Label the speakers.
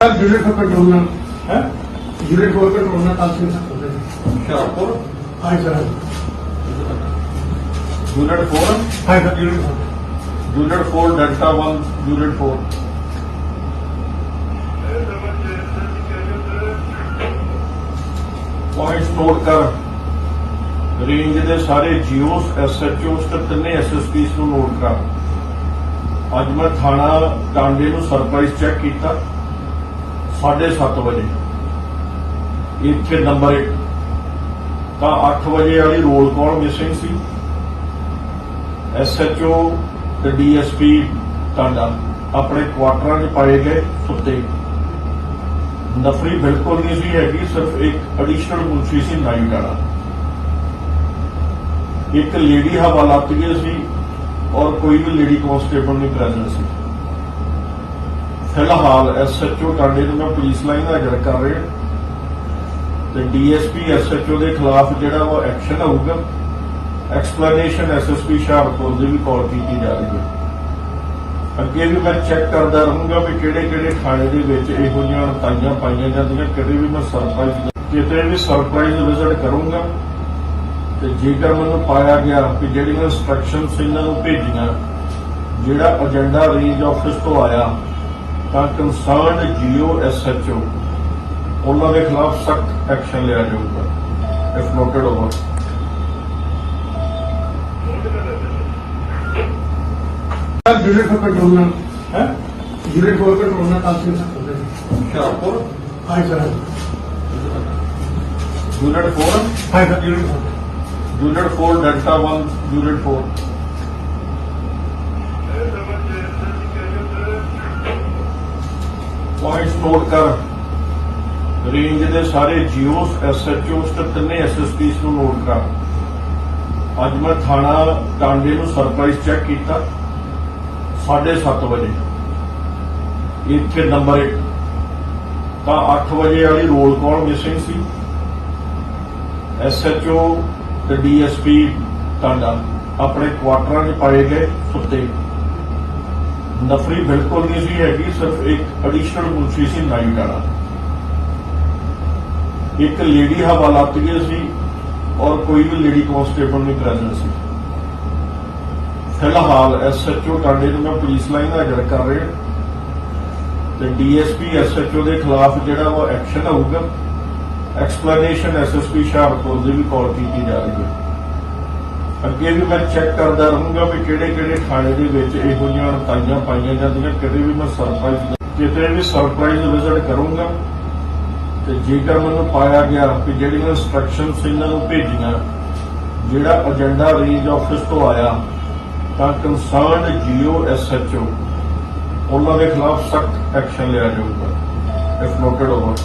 Speaker 1: Unit को control
Speaker 2: है
Speaker 1: unit को कंट्रोल ना काम
Speaker 2: से
Speaker 1: कर रहे
Speaker 2: हैं शाहपुर
Speaker 1: हां सर यूनिट
Speaker 2: 4 हां सर ਨੋਟ ਕਰ। ਰੇਂਜ ਦੇ ਸਾਰੇ ਜੀਓਸ ਐਸਐਚਓਸ ਤੇ ਤਿੰਨੇ ਐਸਐਸਪੀਸ ਨੂੰ ਨੋਟ ਕਰ। ਅੱਜ ਮੈਂ ਥਾਣਾ ਟਾਂਡੇ ਨੂੰ ਸਰਪ੍ਰਾਈਜ਼ ਚੈੱਕ ਕੀਤਾ। 7:30 ਵਜੇ। ਇੱਥੇ ਨੰਬਰ 1 ਤਾਂ 8 ਵਜੇ ਵਾਲੀ ਰੋਲ ਕਾਲ ਮਿਸਿੰਗ ਸੀ। ਐਸਐਚਓ ਤੇ ਡੀਐਸਪੀ ਟਾਂਡਾ ਆਪਣੇ ਕੁਆਟਰਾਂ 'ਚ ਪਾਏ ਗਏ ਸੁੱਤੇ। ਨਫਰੀ ਬਿਲਕੁਲ ਨਹੀਂ ਸੀ ਹੈਗੀ, ਸਿਰਫ ਇੱਕ ਐਡੀਸ਼ਨਲ ਮੁਨਸ਼ੀ ਸੀ ਨਾਈਟ ਵਾਲਾ। ਇੱਕ ਲੇਡੀ ਹਵਾਲਾਤ ਗਈ ਸੀ ਔਰ ਕੋਈ ਵੀ ਲੇਡੀ ਕਾਂਸਟੇਬਲ ਨਹੀਂ ਪ੍ਰੈਜ਼ੈਂਟ ਸੀ। ਫਿਲਹਾਲ ਐਸਐਚਓ ਟਾਂਡੇ ਨੂੰ ਮੈਂ ਪੁਲਿਸ ਲਾਈਨ ਹਾਜ਼ਰ ਕਰ ਰਿਹਾ। ਤੇ ਡੀਐਸਪੀ ਐਸਐਚਓ ਦੇ ਖਿਲਾਫ ਜਿਹੜਾ ਉਹ ਐਕਸ਼ਨ ਹੋਊਗਾ ਐਕਸਪਲੇਨੇਸ਼ਨ ਐਸਐਸਪੀ ਹੁਸ਼ਿਆਰਪੁਰ ਦੀ ਵੀ ਕਾਲ ਕੀਤੀ ਜਾ ਰਹੀ ਹੈ। ਅੱਗੇ ਵੀ ਮੈਂ ਚੈੱਕ ਕਰਦਾ ਰਹੂੰਗਾ ਵੀ ਕਿਹੜੇ ਕਿਹੜੇ ਥਾਣੇ ਦੇ ਵਿੱਚ ਇਹੋ ਜਿਹੀਆਂ ਤਾਈਆਂ ਪਾਈਆਂ ਜਾਂਦੀਆਂ, ਕਿਤੇ ਵੀ ਮੈਂ ਸਰਪ੍ਰਾਈਜ਼ ਕਿਤੇ ਵੀ ਸਰਪ੍ਰਾਈਜ਼ ਵਿਜ਼ਿਟ ਕਰੂੰਗਾ। ਤੇ ਜੇਕਰ ਮੈਨੂੰ ਪਾਇਆ ਗਿਆ ਕਿ ਜਿਹੜੀਆਂ ਇਨਸਟਰਕਸ਼ਨਸ ਇਹਨਾਂ ਨੂੰ ਭੇਜੀਆਂ, ਜਿਹੜਾ ਏਜੰਡਾ ਰੇਂਜ ਆਫਿਸ ਤੋਂ ਆਇਆ ਤਾਂ ਕੰਸਰਨਡ ਜੀਓ ਐਸਐਚਓ ਉਹਨਾਂ ਦੇ ਖਿਲਾਫ ਸਖਤ ਐਕਸ਼ਨ ਲਿਆ ਜਾਊਗਾ if noted over
Speaker 1: sir unit four control ना
Speaker 2: ਹੈ
Speaker 1: यूनिट फॉर कंट्रोल ना Tal Singh Sahab
Speaker 2: Hoshiarpur
Speaker 1: hi sir
Speaker 2: unit 4
Speaker 1: hi sir unit four
Speaker 2: unit 4 delta 1 unit 4 points note ਕਰਨ ਰੇਂਜ ਦੇ ਸਾਰੇ ਜੀਓਸ ਐਸਐਚਓਸ ਤੇ ਤਿੰਨੇ ਐਸਐਸਪੀਸ ਨੂੰ ਨੋਟ ਕਰਨ ਅੱਜ ਮੈਂ ਥਾਣਾ ਟਾਂਡੇ ਨੂੰ ਸਰਪ੍ਰਾਈਜ਼ ਚੈੱਕ ਕੀਤਾ 7:30 ਵਜੇ। ਇੱਥੇ ਨੰਬਰ 1 ਤਾਂ 8 ਵਜੇ ਵਾਲੀ ਰੋਲ ਕਾਲ ਮਿਸਿੰਗ ਸੀ। ਐਸਐਚਓ ਤੇ ਡੀਐਸਪੀ ਟਾਂਡਾ ਆਪਣੇ ਕੁਆਟਰਾਂ 'ਚ ਪਾਏ ਗਏ ਸੁੱਤੇ। ਨਫਰੀ ਬਿਲਕੁਲ ਨਹੀਂ ਸੀ ਹੈਗੀ, ਸਿਰਫ ਇੱਕ ਐਡੀਸ਼ਨਲ ਮੁਨਸ਼ੀ ਸੀ ਨਾਈਟ ਵਾਲਾ। ਇੱਕ ਲੇਡੀ ਹਵਾਲਾਤ ਗਈ ਸੀ ਔਰ ਕੋਈ ਵੀ ਲੇਡੀ ਕਾਂਸਟੇਬਲ ਨਹੀਂ ਪ੍ਰੈਜ਼ੈਂਟ ਸੀ। ਫਿਲਹਾਲ ਐਸਐਚਓ ਟਾਂਡੇ ਨੂੰ ਮੈਂ ਪੁਲਿਸ ਲਾਈਨ ਦਾ ਹਾਜ਼ਰ ਕਰ ਰਿਹਾ। ਤੇ ਡੀਐਸਪੀ ਐਸਐਚਓ ਦੇ ਖਿਲਾਫ ਜਿਹੜਾ ਉਹ ਐਕਸ਼ਨ ਹੋਊਗਾ ਐਕਸਪਲੇਨੇਸ਼ਨ ਐਸਐਸਪੀ ਹੁਸ਼ਿਆਰਪੁਰ ਦੀ ਵੀ ਕਾਲ ਕੀਤੀ ਜਾ ਰਹੀ ਹੈ। ਅੱਗੇ ਵੀ ਮੈਂ ਚੈੱਕ ਕਰਦਾ ਰਹੂੰਗਾ ਵੀ ਕਿਹੜੇ ਕਿਹੜੇ ਥਾਣੇ ਦੇ ਵਿੱਚ ਇਹੋ ਜਿਹੀਆਂ ਤਾਈਆਂ ਪਾਈਆਂ ਜਾਂਦੀਆਂ, ਕਦੇ ਵੀ ਮੈਂ ਸਰਪ੍ਰਾਈਜ਼ ਕਿਤੇ ਵੀ ਸਰਪ੍ਰਾਈਜ਼ ਵਿਜ਼ਿਟ ਕਰੂੰਗਾ, ਤੇ ਜੇਕਰ ਮੈਨੂੰ ਪਾਇਆ ਗਿਆ ਕਿ ਜਿਹੜੀਆਂ ਇਨਸਟਰਕਸ਼ਨਸ ਇਹਨਾਂ ਨੂੰ ਭੇਜੀਆਂ, ਜਿਹੜਾ ਏਜੰਡਾ ਰੇਂਜ ਆਫਿਸ ਤੋਂ ਆਇਆ, ਤਾਂ ਕੰਸਰਨਡ ਜੀਓ ਐਸਐਚਓ ਉਹਨਾਂ ਦੇ ਖਿਲਾਫ ਸਖਤ ਐਕਸ਼ਨ ਲਿਆ ਜਾਊਗਾ। If noted over